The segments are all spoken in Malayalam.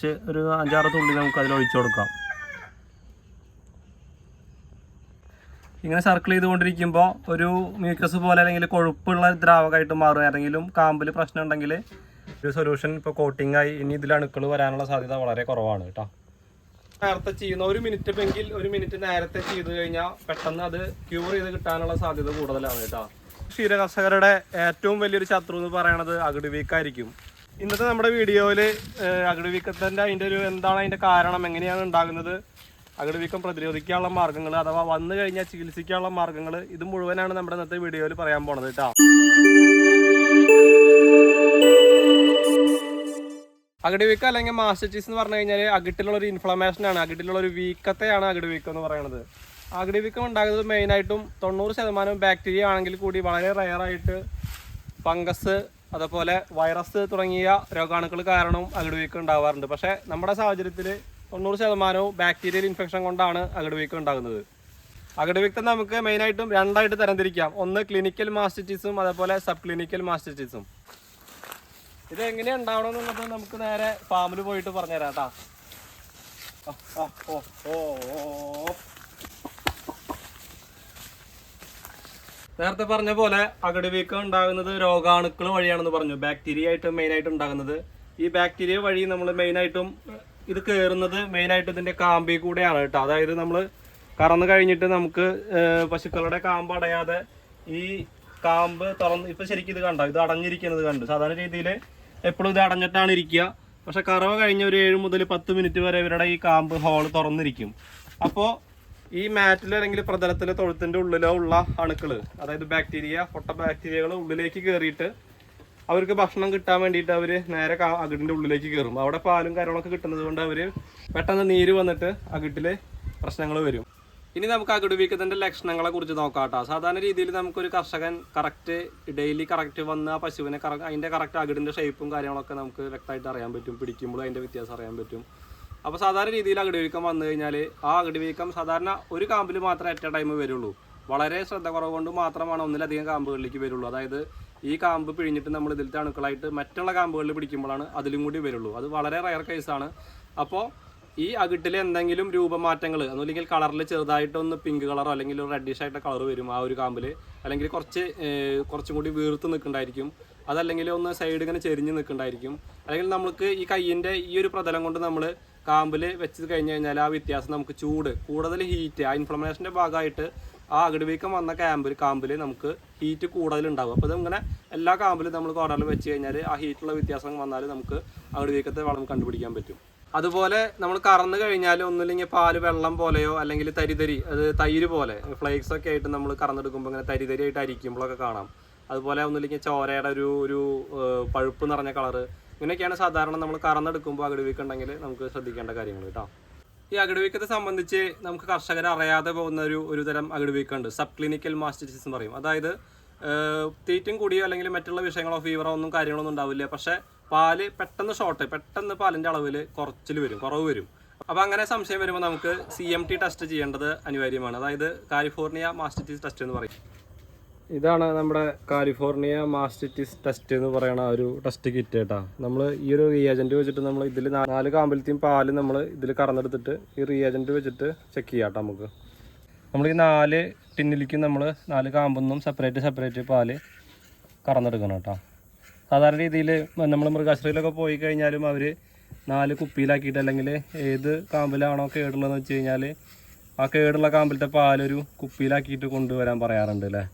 കുറച്ച് ഒരു അഞ്ചാറ് തുള്ളി നമുക്ക് അതിൽ ഒഴിച്ചു കൊടുക്കാം. ഇങ്ങനെ സർക്കിൾ ചെയ്തുകൊണ്ടിരിക്കുമ്പോൾ ഒരു മ്യൂക്കസ് പോലെ അല്ലെങ്കിൽ കൊഴുപ്പുള്ള ദ്രാവകമായിട്ട് മാറും. ഏതെങ്കിലും കാമ്പിൽ പ്രശ്നം ഉണ്ടെങ്കിൽ ഒരു സൊല്യൂഷൻ ഇപ്പോൾ കോട്ടിംഗ് ആയി ഇനി ഇതിൽ അണുക്കൾ വരാനുള്ള സാധ്യത വളരെ കുറവാണ് കേട്ടോ. നേരത്തെ ചെയ്യുന്ന ഒരു മിനിറ്റ് എങ്കിൽ ഒരു മിനിറ്റ് നേരത്തെ ചെയ്ത് കഴിഞ്ഞാൽ പെട്ടെന്ന് അത് ക്യൂർ ചെയ്ത് കിട്ടാനുള്ള സാധ്യത കൂടുതലാണ് കേട്ടോ. ക്ഷീര കർഷകരുടെ ഏറ്റവും വലിയൊരു ശത്രു എന്ന് പറയുന്നത് അകിട് വീക്കായിരിക്കും. ഇന്നത്തെ നമ്മുടെ വീഡിയോയിൽ അകിട് വീക്കത്തിന്റെ അതിന്റെ ഒരു എന്താണ് അതിന്റെ കാരണം എങ്ങനെയാണ് ഉണ്ടാകുന്നത്? അകിട് വീക്കം പ്രതിരോധിക്കാനുള്ള മാർഗങ്ങൾ അഥവാ വന്നു കഴിഞ്ഞാൽ ചികിത്സിക്കാനുള്ള മാർഗങ്ങൾ ഇത് മുഴുവനാണ് നമ്മുടെ ഇന്നത്തെ വീഡിയോയിൽ പറയാൻ പോണത് കേട്ടോ അകിട് വീക്കം അല്ലെങ്കിൽ മാസ്റ്ററ്റീസ് എന്ന് പറഞ്ഞു കഴിഞ്ഞാൽ അകിട്ടിലുള്ള ഒരു ഇൻഫ്ലമേഷൻ ആണ് അകിട്ടിലുള്ള ഒരു വീക്കത്തെയാണ് അകിട് വീക്കം എന്ന് പറയുന്നത് അകിട് വീക്കം ഉണ്ടാകുന്നത് മെയിനായിട്ടും തൊണ്ണൂറ് ശതമാനം ബാക്ടീരിയ ആണെങ്കിൽ കൂടി വളരെ റയറായിട്ട് ഫംഗസ് അതുപോലെ വൈറസ് തുടങ്ങിയ രോഗാണുക്കൾ കാരണവും അകിട് വീക്കം ഉണ്ടാവാറുണ്ട്. പക്ഷേ നമ്മുടെ സാഹചര്യത്തിൽ തൊണ്ണൂറ് ശതമാനവും ബാക്ടീരിയൽ ഇൻഫെക്ഷൻ കൊണ്ടാണ് അകിട് വീക്കം ഉണ്ടാകുന്നത്. അകിട് വീക്കം നമുക്ക് മെയിനായിട്ടും രണ്ടായിട്ട് തരംതിരിക്കാം. ഒന്ന് ക്ലിനിക്കൽ മാസ്റ്റിറ്റിസും അതേപോലെ സബ് ക്ലിനിക്കൽ മാസ്റ്റിറ്റിസും ഇത് എങ്ങനെയാണ് ഉണ്ടാവണം എന്നുള്ളത് നമുക്ക് നേരെ ഫാമിൽ പോയിട്ട് പറഞ്ഞുതരാം കേട്ടാ. നേരത്തെ പറഞ്ഞ പോലെ അകടി വീക്കം ഉണ്ടാകുന്നത് രോഗാണുക്കൾ വഴിയാണെന്ന് പറഞ്ഞു. ബാക്ടീരിയ ആയിട്ട് മെയിൻ ആയിട്ട് ഉണ്ടാകുന്നത്. ഈ ബാക്ടീരിയ വഴി നമ്മൾ മെയിൻ ആയിട്ടും ഇത് കയറുന്നത് മെയിൻ ആയിട്ട് ഇതിന്റെ കാമ്പി കൂടെയാണ് കേട്ടോ. അതായത് നമ്മൾ കറന്നു കഴിഞ്ഞിട്ട് നമുക്ക് പശുക്കളുടെ കാമ്പ് അടയാതെ ഈ കാമ്പ് തുറന്ന് ഇപ്പൊ ശരിക്കും ഇത് കണ്ടോ? ഇത് അടഞ്ഞിരിക്കുന്നത് കണ്ടു. സാധാരണ രീതിയിൽ എപ്പോഴും ഇത് അടഞ്ഞിട്ടാണ് ഇരിക്കുക. പക്ഷെ കറവ കഴിഞ്ഞ ഒരു ഏഴ് മുതൽ പത്ത് മിനിറ്റ് വരെ ഇവരുടെ ഈ കാമ്പ് ഹോൾ തുറന്നിരിക്കും. അപ്പോൾ ഈ മാറ്റിൽ അല്ലെങ്കിൽ പ്രതലത്തിലെ തൊഴുത്തിന്റെ ഉള്ളിലോ ഉള്ള അണുക്കൾ അതായത് ബാക്ടീരിയ പൊട്ട ബാക്ടീരിയകൾ ഉള്ളിലേക്ക് കയറിയിട്ട് അവർക്ക് ഭക്ഷണം കിട്ടാൻ വേണ്ടിയിട്ട് അവർ നേരെ അകിടിന്റെ ഉള്ളിലേക്ക് കയറും അവിടെ പാലും കാര്യങ്ങളൊക്കെ കിട്ടുന്നത് കൊണ്ട് അവർ പെട്ടെന്ന് നീര് വന്നിട്ട് അകിട്ടിൽ പ്രശ്നങ്ങൾ വരും. ഇനി നമുക്ക് അകിട് വീക്കത്തിന്റെ ലക്ഷണങ്ങളെ കുറിച്ച് നോക്കാം കേട്ടോ സാധാരണ രീതിയിൽ നമുക്കൊരു കർഷകൻ കറക്റ്റ് ഡെയിലി കറക്റ്റ് വന്ന് ആ പശുവിനെ കറ അതിന്റെ കറക്റ്റ് അകിടിന്റെ ഷേപ്പും കാര്യങ്ങളൊക്കെ നമുക്ക് വ്യക്തമായിട്ട് അറിയാൻ പറ്റും പിടിക്കുമ്പോൾ അതിന്റെ വ്യത്യാസം അറിയാൻ പറ്റും. അപ്പോൾ സാധാരണ രീതിയിൽ അകടി വീക്കം വന്നു കഴിഞ്ഞാൽ ആ അകടി വീക്കം സാധാരണ ഒരു കാമ്പിൽ മാത്രമേ അറ്റ ടൈം വരുള്ളൂ. വളരെ ശ്രദ്ധ കുറവ് കൊണ്ട് മാത്രമാണ് ഒന്നിലധികം കാമ്പുകളിലേക്ക് വരുള്ളൂ. അതായത് ഈ കാമ്പ് പിഴിഞ്ഞിട്ട് നമ്മൾ ഇതിലത്തെ അണുക്കളായിട്ട് മറ്റുള്ള കാമ്പുകളിൽ പിടിക്കുമ്പോഴാണ് അതിലും കൂടി വരുള്ളൂ. അത് വളരെ റയർ കേസാണ് അപ്പോൾ ഈ അകിട്ടിൽ എന്തെങ്കിലും രൂപമാറ്റങ്ങൾ ഒന്നുമില്ലെങ്കിൽ കളറിൽ ചെറുതായിട്ടൊന്ന് പിങ്ക് കളറോ അല്ലെങ്കിൽ റെഡിഷ് ആയിട്ട് കളർ വരും ആ ഒരു കാമ്പിൽ അല്ലെങ്കിൽ കുറച്ച് കുറച്ചും കൂടി വീർത്ത് നിൽക്കുന്നുണ്ടായിരിക്കും അതല്ലെങ്കിൽ ഒന്ന് സൈഡ് ഇങ്ങനെ ചെരിഞ്ഞ് നിൽക്കുന്നുണ്ടായിരിക്കും അല്ലെങ്കിൽ നമുക്ക് ഈ കയ്യിന്റെ ഈ ഒരു പ്രതലം കൊണ്ട് നമ്മൾ കാമ്പിൽ വെച്ച് കഴിഞ്ഞ് കഴിഞ്ഞാൽ ആ വ്യത്യാസം നമുക്ക് ചൂട്. കൂടുതൽ ഹീറ്റ് ആ ഇൻഫ്ലമേഷന്റെ ഭാഗമായിട്ട് ആ അകിട് വീക്കം വന്ന ക്യാമ്പിൽ കാമ്പിൽ നമുക്ക് ഹീറ്റ് കൂടുതലുണ്ടാവും. അപ്പോൾ ഇതിങ്ങനെ എല്ലാ കാമ്പിലും നമ്മൾ കോർണറിൽ വെച്ച് കഴിഞ്ഞാൽ ആ ഹീറ്റുള്ള വ്യത്യാസം വന്നാൽ നമുക്ക് അകിട് വീക്കത്തെ വളം കണ്ടുപിടിക്കാൻ പറ്റും. അതുപോലെ നമ്മൾ കറന്നു കഴിഞ്ഞാൽ ഒന്നുമില്ലെങ്കിൽ പാൽ വെള്ളം പോലെയോ അല്ലെങ്കിൽ തരിതരി അത് തൈര് പോലെ ഫ്ലേക്സ് ഒക്കെ ആയിട്ട് നമ്മൾ കറന്നെടുക്കുമ്പോൾ ഇങ്ങനെ തരിതരിയായിട്ട് അരിക്കുമ്പോഴൊക്കെ കാണാം. അതുപോലെ ഒന്നുമില്ലെങ്കിൽ ചോരയുടെ ഒരു ഒരു പഴുപ്പ് നിറഞ്ഞ കളറ് ഇങ്ങനെയൊക്കെയാണ് സാധാരണ നമ്മൾ കറന്നെടുക്കുമ്പോൾ അകിട് ഉണ്ടെങ്കിൽ നമുക്ക് ശ്രദ്ധിക്കേണ്ട കാര്യങ്ങൾ കേട്ടോ. ഈ അകിടുവീക്കത്തെ സംബന്ധിച്ച് നമുക്ക് കർഷകർ അറിയാതെ പോകുന്ന ഒരു ഒരു തരം അകിട് വീക്കമുണ്ട് സബ് ക്ലിനിക്കൽ മാസ്റ്റിസിസ് എന്ന് പറയും. അതായത് തീറ്റും കൂടിയോ അല്ലെങ്കിൽ മറ്റുള്ള വിഷയങ്ങളോ ഫീവറോ ഒന്നും കാര്യങ്ങളൊന്നും ഉണ്ടാവില്ല. പക്ഷെ പാൽ പെട്ടെന്ന് ഷോർട്ട് പെട്ടെന്ന് പാലിന്റെ അളവിൽ കുറച്ചിൽ വരും കുറവ് വരും. അപ്പോൾ അങ്ങനെ സംശയം വരുമ്പോൾ നമുക്ക് സി എം ടി ടെസ്റ്റ് ചെയ്യേണ്ടത് അനിവാര്യമാണ്. അതായത് കാലിഫോർണിയ മാസ്റ്ററ്റിസ് ടെസ്റ്റ് എന്ന് പറയും. ഇതാണ് നമ്മുടെ കാലിഫോർണിയ മാസ്റ്റിറ്റിസ് ടെസ്റ്റ് എന്ന് പറയുന്ന ഒരു ടെസ്റ്റ് കിറ്റ് കേട്ടാ. നമ്മൾ ഈ ഒരു റിയേജന്റ് വെച്ചിട്ട് നമ്മൾ ഇതിൽ നാല് കാമ്പലത്തെയും പാൽ നമ്മൾ ഇതിൽ കറന്നെടുത്തിട്ട് ഈ റിയേജന്റ് വെച്ചിട്ട് ചെക്ക് ചെയ്യാം നമുക്ക്. നമ്മൾ ഈ നാല് ടിന്നിലേക്കും നമ്മൾ നാല് കാമ്പൊന്നും സെപ്പറേറ്റ് സെപ്പറേറ്റ് പാൽ കറന്നെടുക്കണം കേട്ടോ. സാധാരണ രീതിയിൽ നമ്മൾ മൃഗാശ്രയിലൊക്കെ പോയി കഴിഞ്ഞാലും അവർ നാല് കുപ്പിയിലാക്കിയിട്ട് അല്ലെങ്കിൽ ഏത് കാമ്പിലാണോ കേടുള്ളതെന്ന് വെച്ച് കഴിഞ്ഞാൽ ആ കേടുള്ള കാമ്പിലത്തെ പാലൊരു കുപ്പിയിലാക്കിയിട്ട് കൊണ്ടുവരാൻ പറയാറുണ്ട് അല്ലേ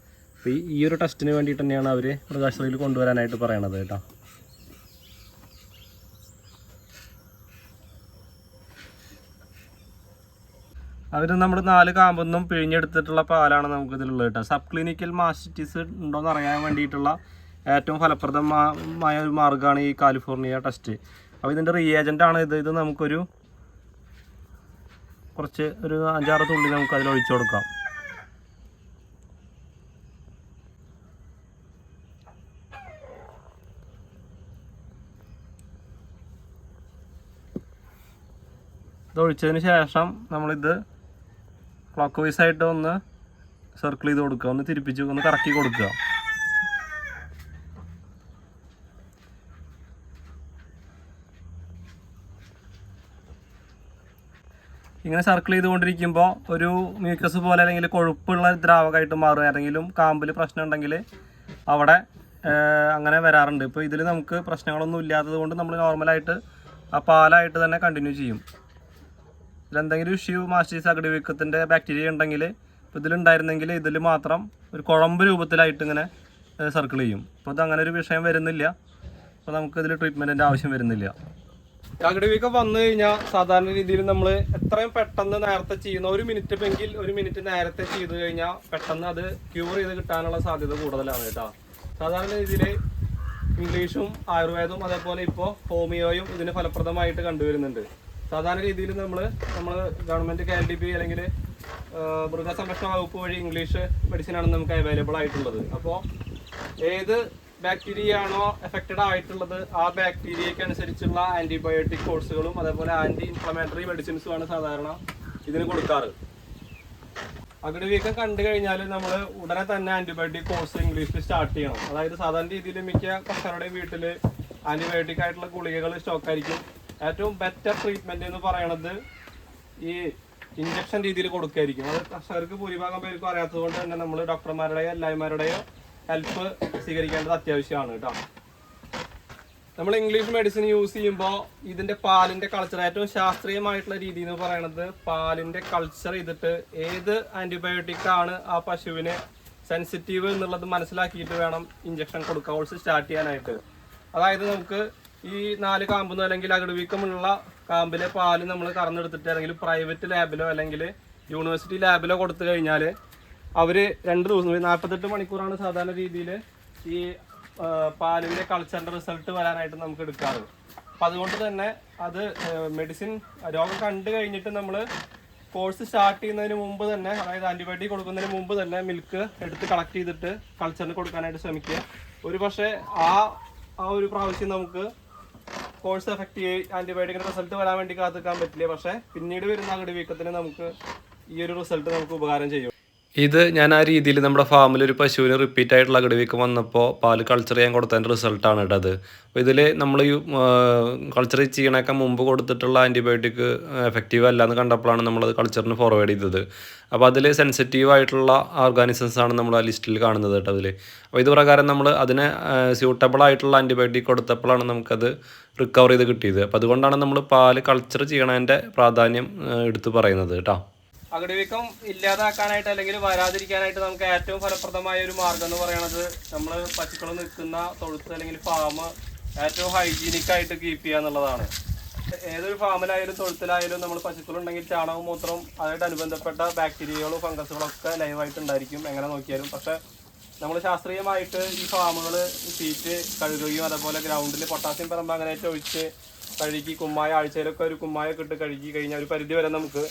അപ്പോൾ ഈ ഒരു ടെസ്റ്റിന് വേണ്ടിയിട്ട് തന്നെയാണ് അവർ മൃഗാശ്രയിൽ കൊണ്ടുവരാനായിട്ട് പറയണത് കേട്ടോ. അവർ നമ്മൾ നാല് കാമ്പൊന്നും പിഴിഞ്ഞെടുത്തിട്ടുള്ള പാലാണ് നമുക്ക് ഇതിലുള്ളത് കേട്ടോ. സബ് ക്ലിനിക്കൽ മാസ്റ്റിസ് ഉണ്ടോയെന്ന് അറിയാൻ വേണ്ടിയിട്ടുള്ള ഏറ്റവും ഫലപ്രദമായ ഒരു മാർഗമാണ് ഈ കാലിഫോർണിയ ടെസ്റ്റ് അപ്പോൾ റീഏജന്റ് ആണ് ഇത്. ഇത് നമുക്കൊരു കുറച്ച് ഒരു അഞ്ചാറ് തുള്ളി നമുക്ക് അതിൽ ഒഴിച്ചു കൊടുക്കാം. ഇത് ഒഴിച്ചതിന് ശേഷം നമ്മളിത് ക്ലോക്ക് വൈസ് ആയിട്ട് ഒന്ന് സർക്കിൾ ചെയ്ത് കൊടുക്കുക. ഒന്ന് തിരിപ്പിച്ച് ഒന്ന് കറക്കി കൊടുക്കുക. ഇങ്ങനെ സർക്കിൾ ചെയ്തുകൊണ്ടിരിക്കുമ്പോൾ ഒരു മ്യൂക്കസ് പോലെ അല്ലെങ്കിൽ കൊഴുപ്പുള്ള ദ്രാവകമായിട്ട് മാറും. ഏതെങ്കിലും കാമ്പിൽ പ്രശ്നം ഉണ്ടെങ്കിൽ അവിടെ അങ്ങനെ വരാറുണ്ട്. ഇപ്പോൾ ഇതിൽ നമുക്ക് പ്രശ്നങ്ങളൊന്നും ഇല്ലാത്തത് കൊണ്ട് നമ്മൾ നോർമലായിട്ട് ആ പാലായിട്ട് തന്നെ കണ്ടിന്യൂ ചെയ്യും. ഇതിലെന്തെങ്കിലും ഇഷ്യൂ മാസ്റ്റീസ് അകടിവീക്കത്തിന്റെ ബാക്ടീരിയ ഉണ്ടെങ്കിൽ ഇപ്പോൾ ഇതിലുണ്ടായിരുന്നെങ്കിൽ ഇതിൽ മാത്രം ഒരു കുഴമ്പ് രൂപത്തിലായിട്ട് ഇങ്ങനെ സർക്കിൾ ചെയ്യും. അപ്പോൾ ഇത് അങ്ങനെ ഒരു വിഷയം വരുന്നില്ല. അപ്പോൾ നമുക്ക് ഇതിൽ ട്രീറ്റ്മെന്റിന്റെ ആവശ്യം വരുന്നില്ല. അകടിവീക്കം വന്നു കഴിഞ്ഞാൽ സാധാരണ രീതിയിൽ നമ്മൾ എത്രയും പെട്ടെന്ന് നേരത്തെ ചെയ്യുന്ന ഒരു മിനിറ്റ് ഇപ്പെങ്കിൽ ഒരു മിനിറ്റ് നേരത്തെ ചെയ്തു കഴിഞ്ഞാൽ പെട്ടെന്ന് അത് ക്യൂർ ചെയ്ത് കിട്ടാനുള്ള സാധ്യത കൂടുതലാണ് കേട്ടോ. സാധാരണ രീതിയിൽ ഇംഗ്ലീഷും ആയുർവേദവും അതേപോലെ ഇപ്പോൾ ഹോമിയോയും ഇതിന് ഫലപ്രദമായിട്ട് കണ്ടുവരുന്നുണ്ട്. സാധാരണ രീതിയിൽ നമ്മൾ നമ്മൾ government K L D P അല്ലെങ്കിൽ മൃഗസംരക്ഷണ വകുപ്പ് വഴി ഇംഗ്ലീഷ് മെഡിസിനാണ് നമുക്ക് അവൈലബിൾ ആയിട്ടുള്ളത്. അപ്പോൾ ഏത് ബാക്ടീരിയ ആണോ എഫക്റ്റഡ് ആയിട്ടുള്ളത് ആ ബാക്ടീരിയക്ക് അനുസരിച്ചുള്ള ആന്റിബയോട്ടിക് കോഴ്സുകളും അതേപോലെ ആന്റി ഇൻഫ്ലമേറ്ററി മെഡിസിൻസുമാണ് സാധാരണ ഇതിന് കൊടുക്കാറ്. അകിടുവീക്കം കണ്ടു കഴിഞ്ഞാൽ നമ്മൾ ഉടനെ തന്നെ ആന്റിബയോട്ടിക് കോഴ്സ് ഇംഗ്ലീഷിൽ സ്റ്റാർട്ട് ചെയ്യണം. അതായത് സാധാരണ രീതിയിൽ മിക്ക കർഷകരുടെയും വീട്ടിൽ ആന്റിബയോട്ടിക് ആയിട്ടുള്ള ഗുളികകൾ സ്റ്റോക്ക് ആയിരിക്കും. ഏറ്റവും ബെറ്റർ ട്രീറ്റ്മെന്റ് എന്ന് പറയണത് ഈ ഇഞ്ചക്ഷൻ രീതിയിൽ കൊടുക്കുകയായിരിക്കും അത് കർഷകർക്ക് ഭൂരിഭാഗം പേർക്കും അറിയാത്തത് കൊണ്ട് തന്നെ നമ്മൾ ഡോക്ടർമാരുടെയോ എല്ലാവരുടെയോ ഹെൽപ്പ് സ്വീകരിക്കേണ്ടത് അത്യാവശ്യമാണ് കേട്ടോ. നമ്മൾ ഇംഗ്ലീഷ് മെഡിസിൻ യൂസ് ചെയ്യുമ്പോൾ ഇതിന്റെ പാലിന്റെ കൾച്ചർ ഏറ്റവും ശാസ്ത്രീയമായിട്ടുള്ള രീതി എന്ന് പറയുന്നത് പാലിന്റെ കൾച്ചർ ചെയ്തിട്ട് ഏത് ആന്റിബയോട്ടിക് ആണ് ആ പശുവിന് സെൻസിറ്റീവ് എന്നുള്ളത് മനസ്സിലാക്കിയിട്ട് വേണം ഇഞ്ചക്ഷൻ കൊടുക്കാൻ. സ്റ്റാർട്ട് ചെയ്യാനായിട്ട്. അതായത് നമുക്ക് ഈ നാല് കാമ്പെന്ന് അല്ലെങ്കിൽ അകിടുവീക്കമുള്ള കാമ്പിലെ പാൽ നമ്മൾ കറന്നെടുത്തിട്ട് അല്ലെങ്കിൽ പ്രൈവറ്റ് ലാബിലോ അല്ലെങ്കിൽ യൂണിവേഴ്സിറ്റി ലാബിലോ കൊടുത്തു കഴിഞ്ഞാൽ അവർ രണ്ട് ദിവസം നാൽപ്പത്തെട്ട് മണിക്കൂറാണ് സാധാരണ രീതിയിൽ ഈ പാലിന്റെ കൾച്ചറിന്റെ റിസൾട്ട് വരാനായിട്ട് നമുക്ക് എടുക്കാറ്. അപ്പം അതുകൊണ്ട് തന്നെ അത് മെഡിസിൻ രോഗം കണ്ടു കഴിഞ്ഞിട്ട് നമ്മൾ കോഴ്സ് സ്റ്റാർട്ട് ചെയ്യുന്നതിന് മുമ്പ് തന്നെ അതായത് ആന്റിബയോട്ടിക് കൊടുക്കുന്നതിന് മുമ്പ് തന്നെ മിൽക്ക് എടുത്ത് കളക്ട് ചെയ്തിട്ട് കൾച്ചറിന് കൊടുക്കാനായിട്ട് ശ്രമിക്കുക. ഒരു പക്ഷേ ആ ആ ഒരു പ്രാവശ്യം നമുക്ക് കോഴ്സ് ചെയ്യും ആന്റിബയോട്ടിക്കിന്റെ റിസൾട്ട് വരാൻ വേണ്ടി കാത്തിക്കാൻ പറ്റില്ല? പക്ഷേ പിന്നീട് വരുന്ന അകടി വീക്കത്തിന് നമുക്ക് ഈ ഒരു റിസൾട്ട് നമുക്ക് ഉപകാരം ചെയ്യും. ഇത് ഞാൻ ആ രീതിയിൽ നമ്മുടെ ഫാമിൽ ഒരു പശുവിന് റിപ്പീറ്റ് ആയിട്ടുള്ള അകടിവീക്കം വന്നപ്പോൾ പാൽ കൾച്ചർ ചെയ്യാൻ കൊടുത്തതിന്റെ റിസൾട്ടാണ് ഇട്ടത് അപ്പോൾ ഇതിൽ നമ്മൾ ഈ കൾച്ചർ ചെയ്യണേക്കാൾ മുമ്പ് കൊടുത്തിട്ടുള്ള ആന്റിബയോട്ടിക് എഫക്റ്റീവ് അല്ല എന്ന് കണ്ടപ്പോഴാണ് നമ്മളത് കൾച്ചറിന് ഫോർവേഡ് ചെയ്തത്. അപ്പോൾ അതിൽ സെൻസിറ്റീവ് ആയിട്ടുള്ള ഓർഗാനിസംസ് ആണ് നമ്മൾ ആ ലിസ്റ്റിൽ കാണുന്നത് കേട്ടോ അതിൽ അപ്പോൾ ഇത് പ്രകാരം നമ്മൾ അതിന് സ്യൂട്ടബിൾ ആയിട്ടുള്ള ആന്റിബയോട്ടിക് കൊടുത്തപ്പോഴാണ് നമുക്കത് റിക്കവർ ചെയ്ത് കിട്ടിയത്. അപ്പോൾ അതുകൊണ്ടാണ് നമ്മൾ പാൽ കൾച്ചർ ചെയ്യണതിന്റെ പ്രാധാന്യം എടുത്തു പറയുന്നത് കേട്ടോ അകടിവീക്കം ഇല്ലാതാക്കാനായിട്ട് അല്ലെങ്കിൽ വരാതിരിക്കാനായിട്ട് നമുക്ക് ഏറ്റവും ഫലപ്രദമായ ഒരു മാർഗം എന്ന് പറയുന്നത് നമ്മൾ പശുക്കൾ നിൽക്കുന്ന തൊഴുത്ത് അല്ലെങ്കിൽ ഫാം ഏറ്റവും ഹൈജീനിക് ആയിട്ട് കീപ്പ് ചെയ്യുക എന്നുള്ളതാണ്. ഏതൊരു ഫാമിലായാലും തൊഴുത്തിലായാലും നമ്മൾ പശുക്കളുണ്ടെങ്കിൽ ചാണകവും മൂത്രം അതായിട്ട് അനുബന്ധപ്പെട്ട ബാക്ടീരിയകളും ഫംഗസുകളും ഒക്കെ ലൈവായിട്ട് ഉണ്ടായിരിക്കും എങ്ങനെ നോക്കിയാലും. പക്ഷെ നമ്മൾ ശാസ്ത്രീയമായിട്ട് ഈ ഫാമുകൾ സീറ്റ് കഴുകുകയും അതേപോലെ ഗ്രൗണ്ടിൽ പൊട്ടാസ്യം പറമ്പ് അങ്ങനെയൊക്കെ ഒഴിച്ച് കഴുകി കുമ്മായ ആഴ്ചയിലൊക്കെ ഒരു കുമ്മായൊക്കെ ഇട്ട് കഴുകി കഴിഞ്ഞാൽ ഒരു പരിധി വരെ നമുക്ക്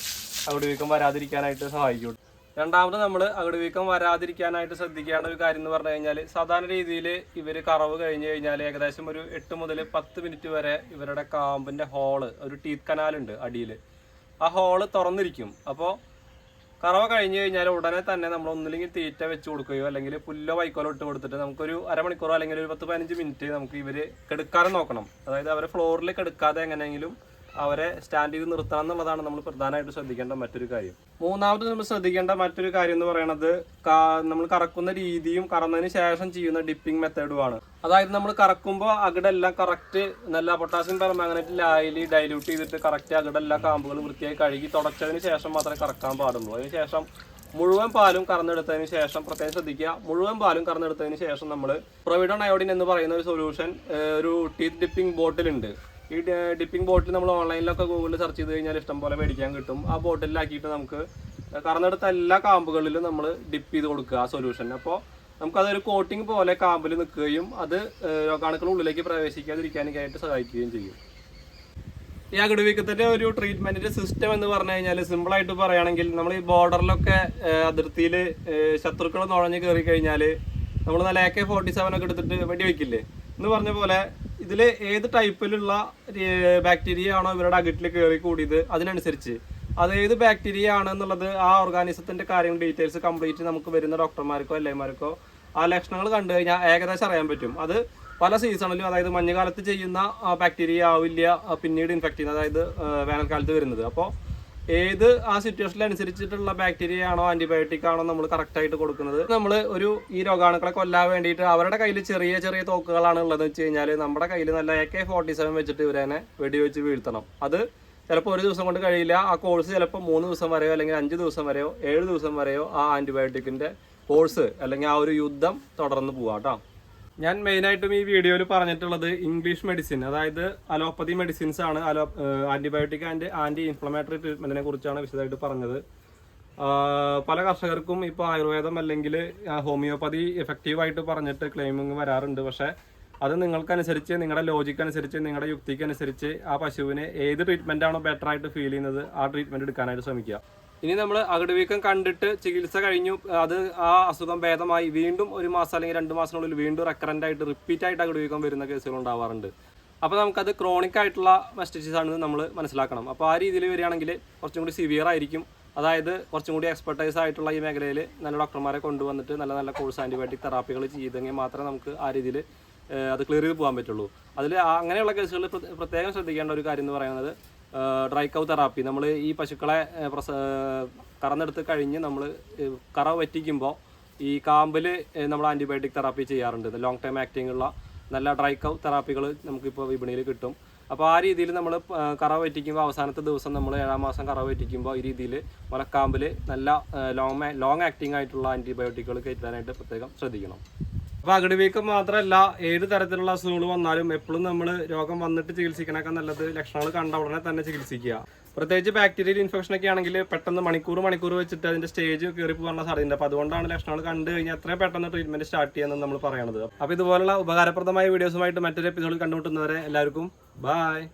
അകടുവീക്കം വരാതിരിക്കാനായിട്ട് സഹായിക്കും. രണ്ടാമത് നമ്മൾ അകടുവീക്കം വരാതിരിക്കാനായിട്ട് ശ്രദ്ധിക്കേണ്ട ഒരു കാര്യം എന്ന് പറഞ്ഞു കഴിഞ്ഞാൽ സാധാരണ രീതിയിൽ ഇവർ കറവ് കഴിഞ്ഞ് കഴിഞ്ഞാൽ ഏകദേശം ഒരു എട്ട് മുതൽ പത്ത് മിനിറ്റ് വരെ ഇവരുടെ കാമ്പിന്റെ ഹോൾ ഒരു ടീത്ത് കനാലുണ്ട് അടിയിൽ ആ ഹോൾ തുറന്നിരിക്കും. അപ്പോൾ കറവ കഴിഞ്ഞ് കഴിഞ്ഞാൽ ഉടനെ തന്നെ നമ്മൾ ഒന്നില്ലെങ്കിൽ തീറ്റ വെച്ച് കൊടുക്കുകയോ അല്ലെങ്കിൽ പുല്ലോ വൈക്കോലോ ഇട്ട് കൊടുത്തിട്ട് നമുക്കൊരു അരമണിക്കൂറോ അല്ലെങ്കിൽ ഒരു പത്ത് പതിനഞ്ച് മിനിറ്റ് നമുക്ക് ഇവർ കെടുക്കാതെ നോക്കണം. അതായത് അവരെ ഫ്ലോറിൽ കെടുക്കാതെ എങ്ങനെയെങ്കിലും അവരെ സ്റ്റാൻഡിൽ നിർത്തണം എന്നുള്ളതാണ് നമ്മൾ പ്രധാനമായിട്ട് ശ്രദ്ധിക്കേണ്ട മറ്റൊരു കാര്യം. മൂന്നാമത് നമ്മൾ ശ്രദ്ധിക്കേണ്ട മറ്റൊരു കാര്യം എന്ന് പറയുന്നത് നമ്മൾ കറക്കുന്ന രീതിയും കറന്നതിന് ശേഷം ചെയ്യുന്ന ഡിപ്പിംഗ് മെത്തേഡുമാണ് അതായത് നമ്മൾ കറക്കുമ്പോൾ അകിടെല്ലാം കറക്റ്റ് നല്ല പൊട്ടാസ്യം പെർമാഗ്നറ്റ് ലായലി ഡൈല്യൂട്ട് ചെയ്തിട്ട് കറക്റ്റ് അകിടെല്ലാം കാമ്പുകൾ വൃത്തിയായി കഴുകി തുടച്ചതിന് ശേഷം മാത്രമേ കറക്കാൻ പാടുള്ളൂ. അതിന് ശേഷം മുഴുവൻ പാലും കറന്നെടുത്തതിന് ശേഷം പ്രത്യേകം ശ്രദ്ധിക്കുക. മുഴുവൻ പാലും കറന്നെടുത്തതിന് ശേഷം നമ്മൾ പ്രൊവിഡോൺ അയോഡിൻ എന്ന് പറയുന്ന ഒരു സൊല്യൂഷൻ ഒരു ടീത്ത് ഡിപ്പിംഗ് ബോട്ടിലുണ്ട് ഈ ഡിപ്പിംഗ് ബോട്ടിൽ നമ്മൾ ഓൺലൈനിലൊക്കെ ഗൂഗിളിൽ സെർച്ച് ചെയ്ത് കഴിഞ്ഞാൽ ഇഷ്ടം പോലെ മേടിക്കാൻ കിട്ടും. ആ ബോട്ടിലാക്കിയിട്ട് നമുക്ക് കറന്നെടുത്ത എല്ലാ കാമ്പുകളിലും നമ്മൾ ഡിപ്പ് ചെയ്ത് കൊടുക്കുക ആ സൊല്യൂഷൻ അപ്പോൾ നമുക്കതൊരു കോട്ടിംഗ് പോലെ കാമ്പിൽ നിൽക്കുകയും അത് രോഗാണുക്കൾ ഉള്ളിലേക്ക് പ്രവേശിക്കാതിരിക്കാനൊക്കെയായിട്ട് സഹായിക്കുകയും ചെയ്യും. ഈ അകടുവീക്കത്തിന്റെ ഒരു ട്രീറ്റ്മെന്റിന്റെ സിസ്റ്റം എന്ന് പറഞ്ഞു കഴിഞ്ഞാൽ സിമ്പിളായിട്ട് പറയുകയാണെങ്കിൽ നമ്മൾ ഈ ബോർഡറിലൊക്കെ അതിർത്തിയിൽ ശത്രുക്കൾ നുഴഞ്ഞ് കയറി കഴിഞ്ഞാൽ നമ്മൾ നല്ല എ കെ ഫോർട്ടി സെവൻ ഒക്കെ എടുത്തിട്ട് വെടിവെക്കില്ലേ? എന്ന് പറഞ്ഞ പോലെ ഇതിൽ ഏത് ടൈപ്പിലുള്ള ബാക്ടീരിയ ആണോ ഇവരുടെ അകിട്ടിൽ കയറി കൂടിയത് അതിനനുസരിച്ച്. അത് ഏത് ബാക്ടീരിയ ആണ് എന്നുള്ളത് ആ ഓർഗാനിസത്തിന്റെ കാര്യങ്ങൾ ഡീറ്റെയിൽസ് കംപ്ലീറ്റ് നമുക്ക് വരുന്ന ഡോക്ടർമാർക്കോ അല്ലേമാർക്കോ ആ ലക്ഷണങ്ങൾ കണ്ടു കഴിഞ്ഞാൽ ഏകദേശം അറിയാൻ പറ്റും. അത് പല സീസണിലും അതായത് മഞ്ഞുകാലത്ത് ചെയ്യുന്ന ബാക്ടീരിയ ആവില്ല പിന്നീട് ഇൻഫെക്ട് ചെയ്യുന്നത് അതായത് വേനൽക്കാലത്ത് വരുന്നത്. അപ്പോൾ ഏത് ആ സിറ്റുവേഷനിൽ അനുസരിച്ചിട്ടുള്ള ബാക്ടീരിയ ആണോ ആന്റിബയോട്ടിക് ആണോ നമ്മൾ കറക്റ്റ് ആയിട്ട് കൊടുക്കുന്നത്. നമ്മൾ ഒരു ഈ രോഗാണുക്കളെ കൊല്ലാൻ വേണ്ടിയിട്ട് അവരുടെ കയ്യിൽ ചെറിയ ചെറിയ തോക്കുകളാണ് ഉള്ളതെന്ന് വെച്ച് കഴിഞ്ഞാൽ നമ്മുടെ കയ്യിൽ നല്ല എ കെ ഫോർട്ടി സെവൻ വെച്ചിട്ട് ഇവരെ വെടിവെച്ച് വീഴ്ത്തണം. അത് ചിലപ്പോൾ ഒരു ദിവസം കൊണ്ട് കഴിയില്ല. ആ കോഴ്സ് ചിലപ്പോൾ മൂന്ന് ദിവസം വരെയോ അല്ലെങ്കിൽ അഞ്ച് ദിവസം വരെയോ ഏഴ് ദിവസം വരെയോ ആ ആന്റിബയോട്ടിക്കിന്റെ കോഴ്സ് അല്ലെങ്കിൽ ആ ഒരു യുദ്ധം തുടർന്ന് പോവാം കേട്ടോ ഞാൻ മെയിനായിട്ടും ഈ വീഡിയോയിൽ പറഞ്ഞിട്ടുള്ളത് ഇംഗ്ലീഷ് മെഡിസിൻ അതായത് അലോപ്പതി മെഡിസിൻസ് ആണ് അലോ ആന്റിബയോട്ടിക് ആൻഡ് ആന്റി ഇൻഫ്ലമേറ്ററി ട്രീറ്റ്മെന്റിനെ കുറിച്ചാണ് വിശദമായിട്ട് പറഞ്ഞത്. പല കർഷകർക്കും ഇപ്പോൾ ആയുർവേദം അല്ലെങ്കിൽ ഹോമിയോപ്പതി എഫക്റ്റീവായിട്ട് പറഞ്ഞിട്ട് ക്ലെയിമിങ് വരാറുണ്ട്. പക്ഷേ അത് നിങ്ങൾക്കനുസരിച്ച് നിങ്ങളുടെ ലോജിക്ക് അനുസരിച്ച് നിങ്ങളുടെ യുക്തിക്കനുസരിച്ച് ആ പശുവിന് ഏത് ട്രീറ്റ്മെന്റാണോ ആണോ ബെറ്റർ ആയിട്ട് ഫീൽ ചെയ്യുന്നത് ആ ട്രീറ്റ്മെന്റ് എടുക്കാനായിട്ട് ശ്രമിക്കുക. ഇനി നമ്മൾ അകടുവീക്കം കണ്ടിട്ട് ചികിത്സ കഴിഞ്ഞു. അത് ആ അസുഖം ഭേദമായി വീണ്ടും ഒരു മാസം അല്ലെങ്കിൽ രണ്ട് മാസത്തിനുള്ളിൽ വീണ്ടും റെക്കറന്റ് ആയിട്ട് റിപ്പീറ്റ് ആയിട്ട് അകടുവീക്കം വരുന്ന കേസുകൾ ഉണ്ടാവാറുണ്ട്. അപ്പോൾ നമുക്കത് ക്രോണിക് ആയിട്ടുള്ള മെസ്റ്റിച്ചസ് ആണെന്ന് നമ്മൾ മനസ്സിലാക്കണം. അപ്പോൾ ആ രീതിയിൽ വരികയാണെങ്കിൽ കുറച്ചും കൂടി സിവിയർ ആയിരിക്കും. അതായത് കുറച്ചും കൂടി എക്സ്പെർട്ടൈസ് ആയിട്ടുള്ള ഈ മേഖലയിൽ നല്ല ഡോക്ടർമാരെ കൊണ്ടുവന്നിട്ട് നല്ല നല്ല കോഴ്സ് ആന്റിബയോട്ടിക് തെറാപ്പികൾ ചെയ്തെങ്കിൽ മാത്രമേ നമുക്ക് ആ രീതിയിൽ അത് ക്ലിയർ ചെയ്ത് പോകാൻ പറ്റുള്ളൂ. അതിൽ അങ്ങനെയുള്ള കേസുകളിൽ പ്രത്യേകം ശ്രദ്ധിക്കേണ്ട ഒരു കാര്യം എന്ന് പറയുന്നത് ഡ്രൈ കൗ തെറാപ്പി നമ്മൾ ഈ പശുക്കളെ പ്രസ കറന്നെടുത്ത് കഴിഞ്ഞ് നമ്മൾ കറ വറ്റിക്കുമ്പോൾ ഈ കാമ്പിൽ നമ്മൾ ആന്റിബയോട്ടിക് തെറാപ്പി ചെയ്യാറുണ്ട്. ലോങ് ടൈം ആക്ടിംഗ് ഉള്ള നല്ല ഡ്രൈ കൗ തെറാപ്പികൾ നമുക്കിപ്പോൾ വിപണിയിൽ കിട്ടും. അപ്പോൾ ആ രീതിയിൽ നമ്മൾ കറ വറ്റിക്കുമ്പോൾ അവസാനത്തെ ദിവസം നമ്മൾ ഏഴാം മാസം കറ വറ്റിക്കുമ്പോൾ ഈ രീതിയിൽ മുലക്കാമ്പിൽ നല്ല ലോങ് ലോങ് ആക്ടിംഗ് ആയിട്ടുള്ള ആന്റിബയോട്ടിക്കുകൾ കയറ്റാനായിട്ട് പ്രത്യേകം ശ്രദ്ധിക്കണം. അപ്പോൾ അകടിവീക്കം മാത്രമല്ല ഏത് തരത്തിലുള്ള അസുഖങ്ങൾ വന്നാലും എപ്പോഴും നമ്മൾ രോഗം വന്നിട്ട് ചികിത്സിക്കണൊക്കെ നല്ലത്. ലക്ഷണങ്ങൾ കണ്ട ഉടനെ തന്നെ ചികിത്സിക്കുക. പ്രത്യേകിച്ച് ബാക്ടീരിയൽ ഇൻഫെക്ഷൻ ഒക്കെ ആണെങ്കിൽ പെട്ടെന്ന് മണിക്കൂർ മണിക്കൂർ വെച്ചിട്ട് അതിന്റെ സ്റ്റേജ് കയറി പോകാനുള്ള സാധ്യതയുണ്ട്. അപ്പോൾ അതുകൊണ്ടാണ് ലക്ഷണങ്ങൾ കണ്ടു കഴിഞ്ഞാൽ എത്രയും പെട്ടെന്ന് ട്രീറ്റ്മെന്റ് സ്റ്റാർട്ട് ചെയ്യാമെന്ന് നമ്മൾ പറയണത്. അപ്പോൾ ഇതുപോലുള്ള ഉപകാരപ്രദമായ വീഡിയോസുമായിട്ട് മറ്റൊരു എപ്പിസോഡിൽ കണ്ടുമുട്ടുന്നവരെ എല്ലാവർക്കും ബായ്